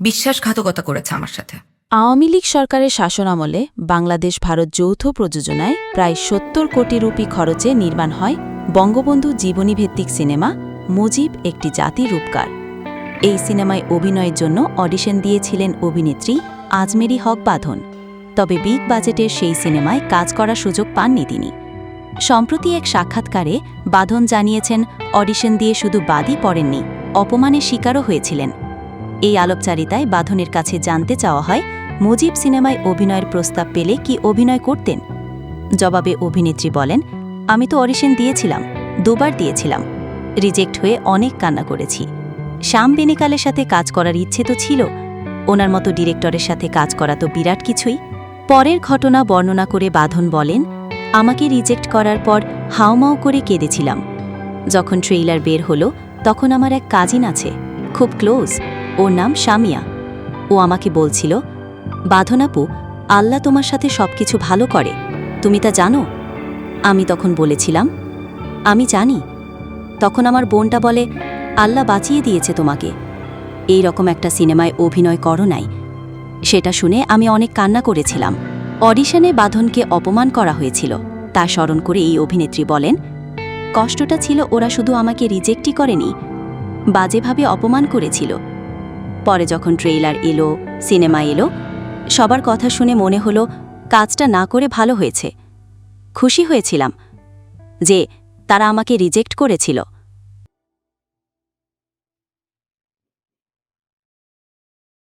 বিশ্বাসঘাতকতা করেছে আমার সাথে। আওয়ামী লীগ সরকারের শাসনামলে বাংলাদেশ ভারত যৌথ প্রযোজনায় প্রায় সত্তর কোটি রুপি খরচে নির্মাণ হয় বঙ্গবন্ধু জীবনীভিত্তিক সিনেমা মুজিব একটি জাতির রূপকার। এই সিনেমায় অভিনয়ের জন্য অডিশন দিয়েছিলেন অভিনেত্রী আজমেরি হক বাঁধন। তবে বিগ বাজেটের সেই সিনেমায় কাজ করার সুযোগ পাননি তিনি। সম্প্রতি এক সাক্ষাৎকারে বাঁধন জানিয়েছেন, অডিশন দিয়ে শুধু বাদই পড়েননি, অপমানের শিকারও হয়েছিলেন। এই আলোকচারিতায় বাঁধনের কাছে জানতে চাওয়া হয়, মুজিব সিনেমায় অভিনয়ের প্রস্তাব পেলে কি অভিনয় করতেন? জবাবে অভিনেত্রী বলেন, আমি তো অডিশন দিয়েছিলাম, দুবার দিয়েছিলাম। রিজেক্ট হয়ে অনেক কান্না করেছি। শ্যাম বেনিকালের সাথে কাজ করার ইচ্ছে তো ছিল, ওনার মতো ডিরেক্টরের সাথে কাজ করা তো বিরাট কিছুই। পরের ঘটনা বর্ণনা করে বাঁধন বলেন, আমাকে রিজেক্ট করার পর হাওমাও করে কেঁদেছিলাম। যখন ট্রেইলার বের হলো, তখন আমার এক কাজিন আছে, খুব ক্লোজ। ওর নাম শামিয়া। ও আমাকে বলছিল বাঁধনাপু আল্লাহ তোমার সাথে সবকিছু ভালো করে। তুমি তা জানো? আমি তখন বলেছিলাম, আমি জানি। তখন আমার বোনটা বলে, আল্লাহ বাঁচিয়ে দিয়েছে তোমাকে। এই রকম একটা সিনেমায় অভিনয় করো নাই। সেটা শুনে আমি অনেক কান্না করেছিলাম। অডিশনে বাঁধনকে অপমান করা হয়েছিল। তা স্মরণ করে এই অভিনেত্রী বলেন, কষ্টটা ছিল ওরা শুধু আমাকে রিজেক্টই করেনি, বাজেভাবে অপমান করেছিল। পরে যখন ট্রেইলার এলো, সিনেমা এলো, সবার কথা শুনে মনে হলো কাজটা না করে ভালো হয়েছে। খুশি হয়েছিলাম যে তারা আমাকে রিজেক্ট করেছিল।